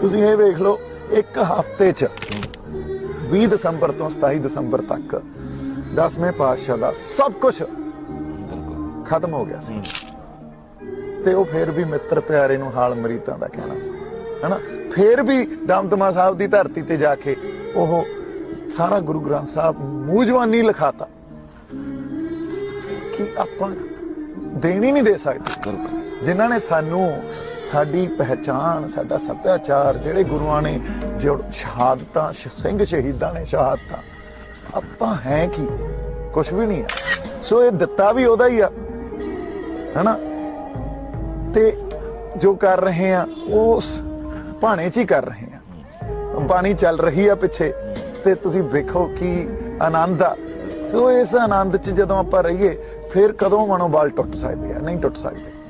ਤੁਸੀਂ ਇਹ ਵੇਖ ਲਓ ਇੱਕ ਹਫ਼ਤੇ 'ਚ 20 ਦਸੰਬਰ ਤੋਂ 27 ਦਸੰਬਰ ਤੱਕ 10ਵੇਂ ਪਾਤਸ਼ਾਹ ਦਾ ਸਭ ਕੁਝ ਖਤਮ ਹੋ ਗਿਆ ਸੀ। ਤੇ ਉਹ ਫੇਰ ਵੀ ਮਿੱਤਰ ਪਿਆਰੇ ਨੂੰ ਹਾਲ ਮਰੀਤਾਂ ਦਾ ਕਹਿਣਾ। ਹਨਾ? ਫੇਰ ਵੀ ਦਮਦਮਾ ਸਾਹਿਬ ਦੀ ਧਰਤੀ ਤੇ ਜਾ ਕੇ ਉਹ ਸਾਰਾ ਗੁਰੂ ਗ੍ਰੰਥ ਸਾਹਿਬ ਮੂਜਵਾਨੀ ਲਿਖਾਤਾ। ਕਿ ਆਪਾਂ ਦੇਣ ਨਹੀਂ ਦੇ ਸਕਦੇ। ਜਿਨ੍ਹਾਂ ਨੇ ਸਾਨੂੰ ਸਾਡੀ ਪਹਿਚਾਨ ਸਾਡਾ ਸੱਭਿਆਚਾਰ, ਜਿਹੜੇ ਗੁਰੂਆਂ ਨੇ ਜੋ ਸ਼ਹਾਦਤਾਂ, ਸ਼- ਸਿੰਘ ਸ਼ਹੀਦਾਂ ਨੇ ਸ਼ਹਾਦਤਾਂ, ਆਪਾਂ ਹੈ ਕੀ? ਕੁਝ ਵੀ ਨਹੀਂ ਹੈ ਸੋ ਇਹ ਦਿੱਤਾ ਵੀ ਉਹਦਾ ਹੀ ਆ। ਹਨਾ? ਤੇ ਜੋ ਕਰ ਰਹੇ ਆ, ਉਹ ਉਸ ਭਾਣੇ 'ਚ ਹੀ ਕਰ ਰਹੇ ਆ। ਬਾਣੀ ਚੱਲ ਰਹੀ ਆ ਪਿੱਛੇ, ਤੇ ਤੁਸੀਂ ਵੇਖੋ ਕੀ ਆਨੰਦ ਆ। ਸੋ ਇਸ ਆਨੰਦ 'ਚ ਜਦੋਂ ਆਪਾਂ ਰਹੀਏ, ਫਿਰ ਕਦੋਂ ਮਨੋਬਲ ਟੁੱਟ ਸਕਦੇ ਆ? ਨਹੀਂ ਟੁੱਟ ਸਕਦੇ।